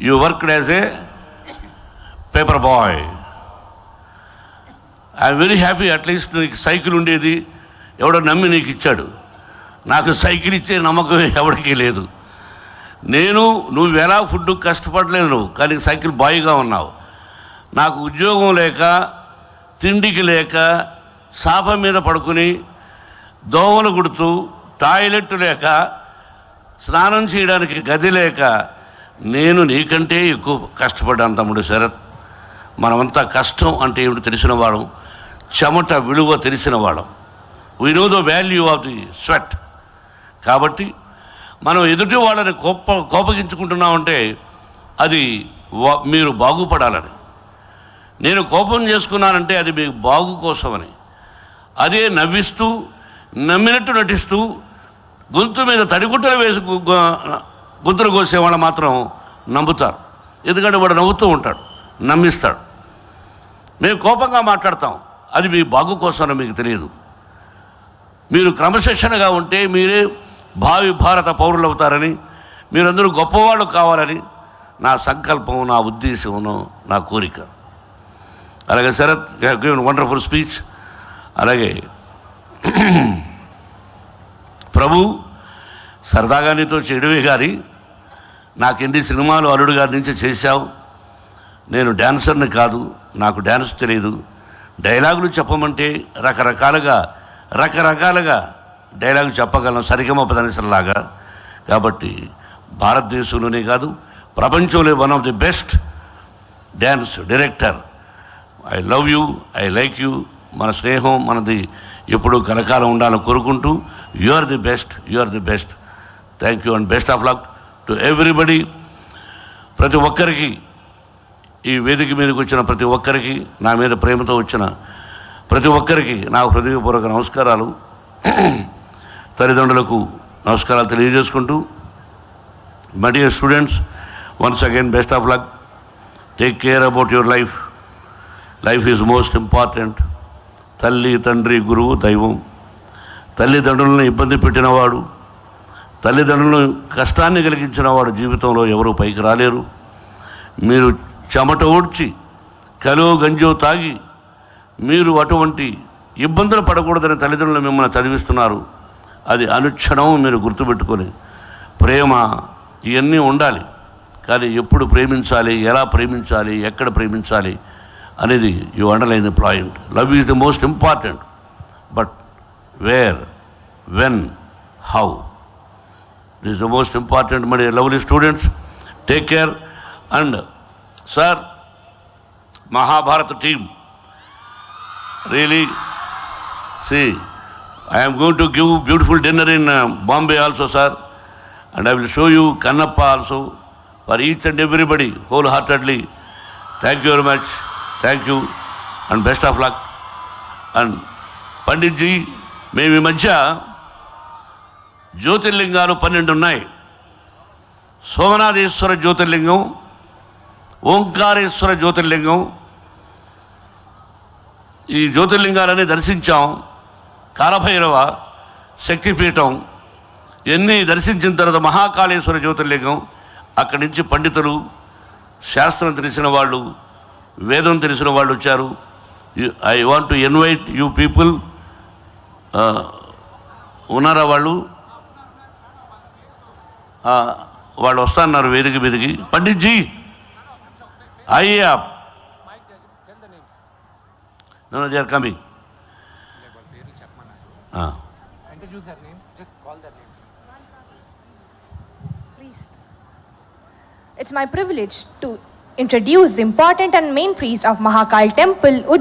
You worked as a paper boy I'm very happy at least నీకు cycle ఉండేది. ఎవడో నమ్మి నీకు ఇచ్చాడు. నాకు సైకిల్ ఇచ్చే నమ్మకం ఎవరికీ లేదు. నేను నువ్వు ఎలా ఫుడ్ కష్టపడలేదు నువ్వు కానీ సైకిల్ బాయ్గా ఉన్నావు. నాకు ఉద్యోగం లేక తిండికి లేక సాప మీద పడుకుని దోమలు కుడుతూ టాయిలెట్ లేక స్నానం చేయడానికి గది లేక నేను నీకంటే ఎక్కువ కష్టపడ్డాను తమ్ముడు శరత్. మనమంతా కష్టం అంటే ఏమిటి తెలిసిన చెమట విలువ తెలిసిన వాళ్ళం. We know the value of the sweat కాబట్టి మనం ఎదుటి వాళ్ళని కోప కోపగించుకుంటున్నామంటే అది వా- మీరు బాగుపడాలని. నేను కోపం చేసుకున్నానంటే అది మీకు బాగు కోసమని. అదే నవ్విస్తూ నమ్మినట్టు నటిస్తూ గొంతు మీద తడిగుట్టలు వేసుకు ముద్ర కోసేవాళ్ళు మాత్రం నమ్ముతారు. ఎందుకంటే వాడు నవ్వుతూ ఉంటాడు నమ్మిస్తాడు. మేము కోపంగా మాట్లాడతాం. అది మీ బాగు కోసమని మీకు తెలియదు. మీరు క్రమశిక్షణగా ఉంటే మీరే భావి భారత పౌరులు అవుతారని మీరందరూ గొప్పవాళ్ళు కావాలని నా సంకల్పం నా ఉద్దేశం నా కోరిక. అలాగే శరత్ గివెన్ వండర్ఫుల్ స్పీచ్ అలాగే ప్రభు సరదాగా నీతో చేయడమే గారి నాకు ఎన్ని సినిమాలు అల్లుడు గారి నుంచి చేశావు? నేను డ్యాన్సర్ని కాదు నాకు డ్యాన్స్ తెలియదు డైలాగులు చెప్పమంటే రకరకాలుగా రకరకాలుగా డైలాగు చెప్పగలను సరిగమ ప్రదర్శనలాగా కాబట్టి భారతదేశంలోనే కాదు ప్రపంచంలో one of the best dance director I love you I like you మన స్నేహం మనది ఎప్పుడు కలకాలం ఉండాలని కోరుకుంటూ you are the best you are the best thank you and best of luck to everybody ప్రతి ఒక్కరికి ఈ వేదిక మీదకి వచ్చిన ప్రతి ఒక్కరికి నా మీద ప్రేమతో వచ్చిన ప్రతి ఒక్కరికి నా హృదయపూర్వక నమస్కారాలు. తల్లిదండ్రులకు నమస్కారాలు తెలియజేసుకుంటూ my dear students once again best of luck take care about your life life is most important తల్లి తండ్రి గురువు దైవం. తల్లిదండ్రులను ఇబ్బంది పెట్టినవాడు తల్లిదండ్రులను కష్టాన్ని కలిగించిన వాడు జీవితంలో ఎవరూ పైకి రాలేరు. మీరు చెమట ఓడ్చి కలో గంజో తాగి మీరు అటువంటి ఇబ్బందులు పడకూడదని తల్లిదండ్రులు మిమ్మల్ని చదివిస్తున్నారు. అది అనుక్షణం మీరు గుర్తుపెట్టుకొని ప్రేమ ఇవన్నీ ఉండాలి. కానీ ఎప్పుడు ప్రేమించాలి ఎలా ప్రేమించాలి ఎక్కడ ప్రేమించాలి అనేది you underline the point love is the most important but where when how this the most important మరి lovely students take care and sir Mahabharata team really see I'm going to give beautiful dinner in Bombay also sir and I will show you Kannappa also for each and everybody whole heartedly thank you very much thank you and best of luck and Panditji మేము ఈ మధ్య జ్యోతిర్లింగాలు పన్నెండు ఉన్నాయి సోమనాథేశ్వర జ్యోతిర్లింగం ఓంకారేశ్వర జ్యోతిర్లింగం. ఈ జ్యోతిర్లింగాలని దర్శించాం. కాలభైరవ శక్తిపీఠం ఇవన్నీ దర్శించిన తర్వాత మహాకాళేశ్వర జ్యోతిర్లింగం అక్కడి నుంచి పండితులు శాస్త్రం తెలిసిన వాళ్ళు వేదం తెలిసిన వాళ్ళు వచ్చారు. I want to invite you people ఉన్నారా వాళ్ళు? వాళ్ళు వస్తున్నారు వేదిక మీదకి పండిట్జీ అయ్యా no they are coming. It's my privilege to introduce the important and main priest of Mahakal Temple, Ujjain.